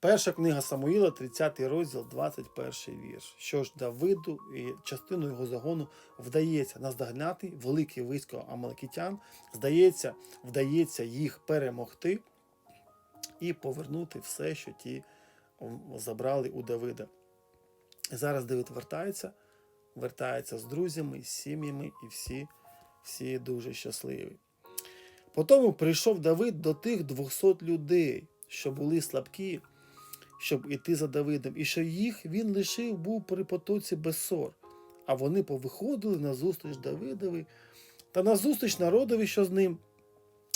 Перша книга Самуїла, 30 розділ, 21 вірш. Що ж Давиду і частину його загону вдається наздогнати велике військо амаликитян, здається, вдається їх перемогти і повернути все, що ті забрали у Давида. Зараз Давид вертається, вертається з друзями, з сім'ями, і всі, всі дуже щасливі. Потому прийшов Давид до тих 200 людей, що були слабкі, щоб іти за Давидом, і що їх він лишив був при потоці Бесор. А вони повиходили на зустріч Давидові та на зустріч народові, що з ним.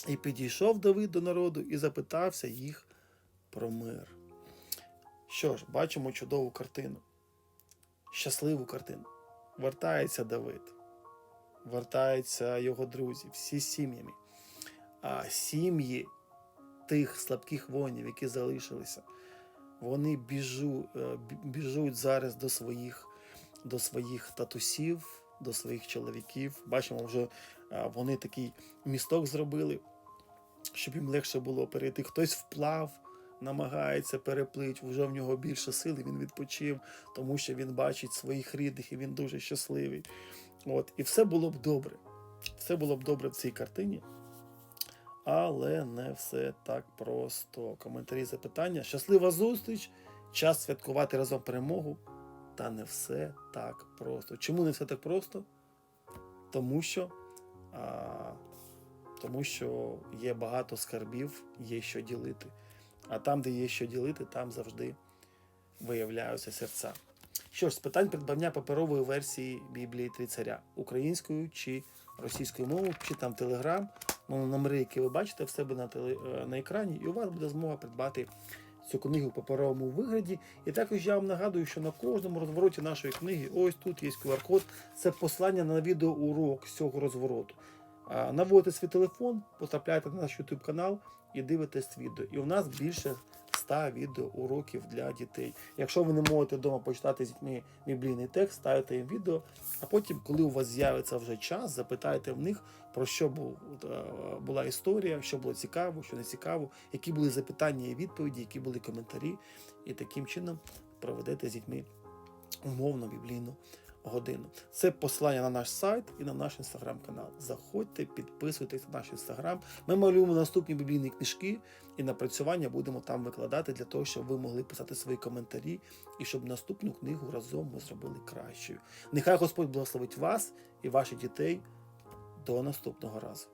І підійшов Давид до народу і запитався їх про мир. Що ж, бачимо чудову картину, щасливу картину. Вертається Давид, вертаються його друзі, всі сім'ями. А сім'ї тих слабких воїнів, які залишилися, вони біжу, е, біжуть зараз до своїх, до своїх татусів, до своїх чоловіків. Бачимо, вже е, вони такий місток зробили, щоб їм легше було перейти. Хтось вплав, намагається переплити, вже в нього більше сили, він відпочив, тому що він бачить своїх рідних і він дуже щасливий. От, і все було б добре. Все було б добре в цій картині. Але не все так просто. Коментарі запитання. Щаслива зустріч, час святкувати разом перемогу. Та не все так просто. Чому не все так просто? Тому що, а, тому що є багато скарбів, є що ділити. А там, де є що ділити, там завжди виявляються серця. Що ж, з питань придбання паперової версії Біблії Три царя українською чи російською мовою, чи там Телеграм, номери, які ви бачите в себе на, теле, е, на екрані, і у вас буде змога придбати цю книгу в паперовому вигляді. І також я вам нагадую, що на кожному розвороті нашої книги, ось тут є QR-код, це послання на відеоурок цього розвороту. Наводите свій телефон, потрапляєте на наш YouTube канал і дивитесь відео. І у нас більше 100 відеоуроків для дітей. Якщо ви не можете вдома почитати з дітьми біблійний текст, ставите їм відео, а потім, коли у вас з'явиться вже час, запитайте в них, про що е, була історія, що було цікаво, що не цікаво, які були запитання і відповіді, які були коментарі, і таким чином проведете з дітьми умовно біблійну годину. Це посилання на наш сайт і на наш інстаграм-канал. Заходьте, підписуйтесь на наш інстаграм. Ми малюємо наступні біблійні книжки і напрацювання будемо там викладати для того, щоб ви могли писати свої коментарі і щоб наступну книгу разом ми зробили кращою. Нехай Господь благословить вас і ваших дітей. До наступного разу.